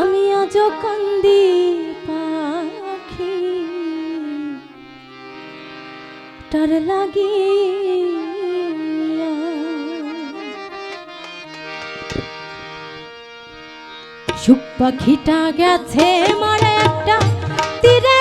আমি আজ কান্দি পাখি টার লাগি সুখ পাখিটা গেছে মারে একটা তীরে।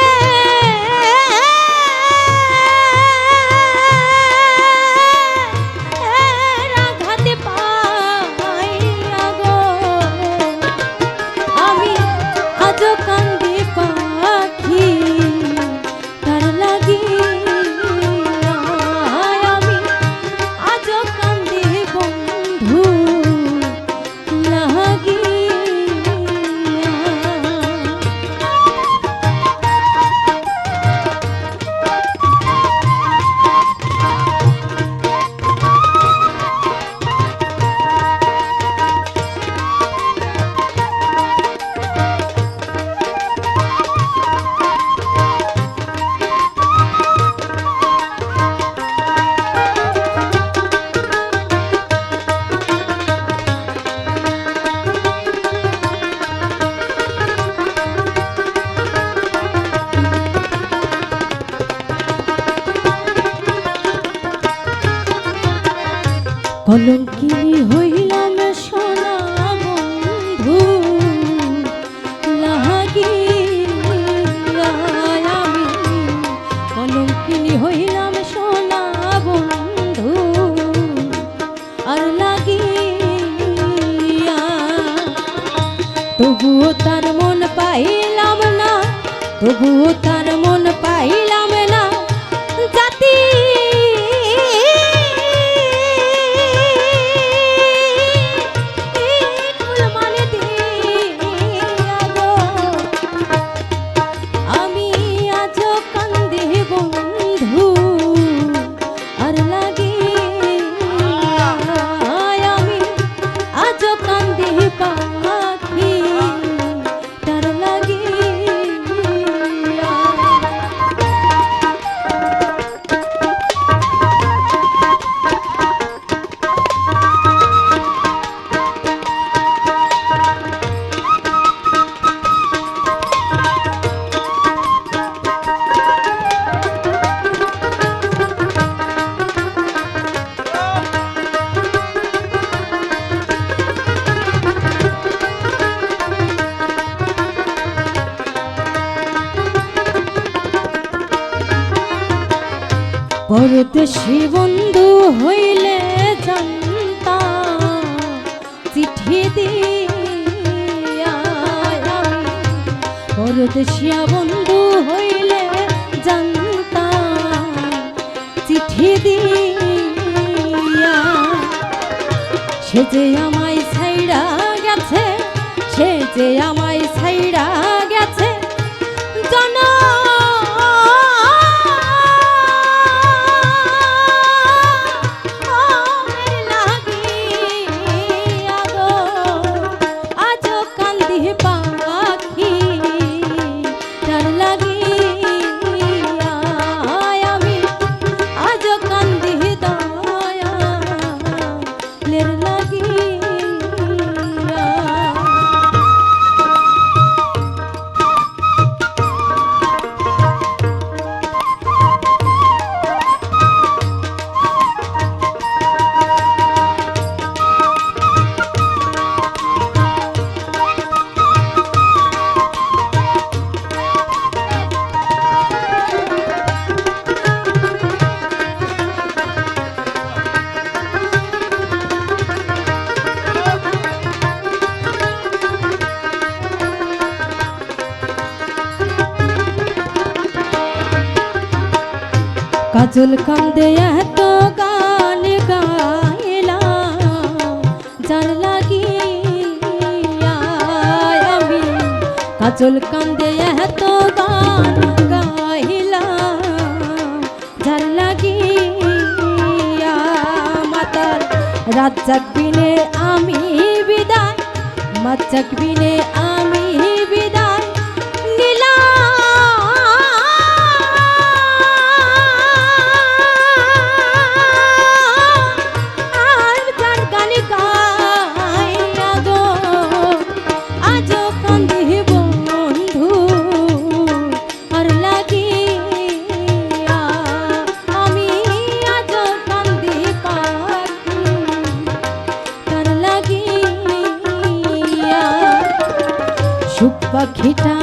কলঙ্কিনী হইলাম সোনা বন্ধু লাগিয়া আমি। কলঙ্কিনী হইলাম সোনা বন্ধু, আর লাগিয়া তবুও তার মন পাইলাম না, তবুও তার মন পরদেশি বন্ধু হইলে জানতা চিঠি দিয়া পরদেশিয়া বন্ধু হইলে জানতা চিঠি দিয়া। সে যে কাজল কান্দে এত গান গাইলাম। যার লাগিয়া আমি কাজল কান্দে এত গান গাইলাম। যার লাগিয়া মাতার রাত জাগবিনে আমি বিদায়, মাত জাগবিনে আমি পাখিটা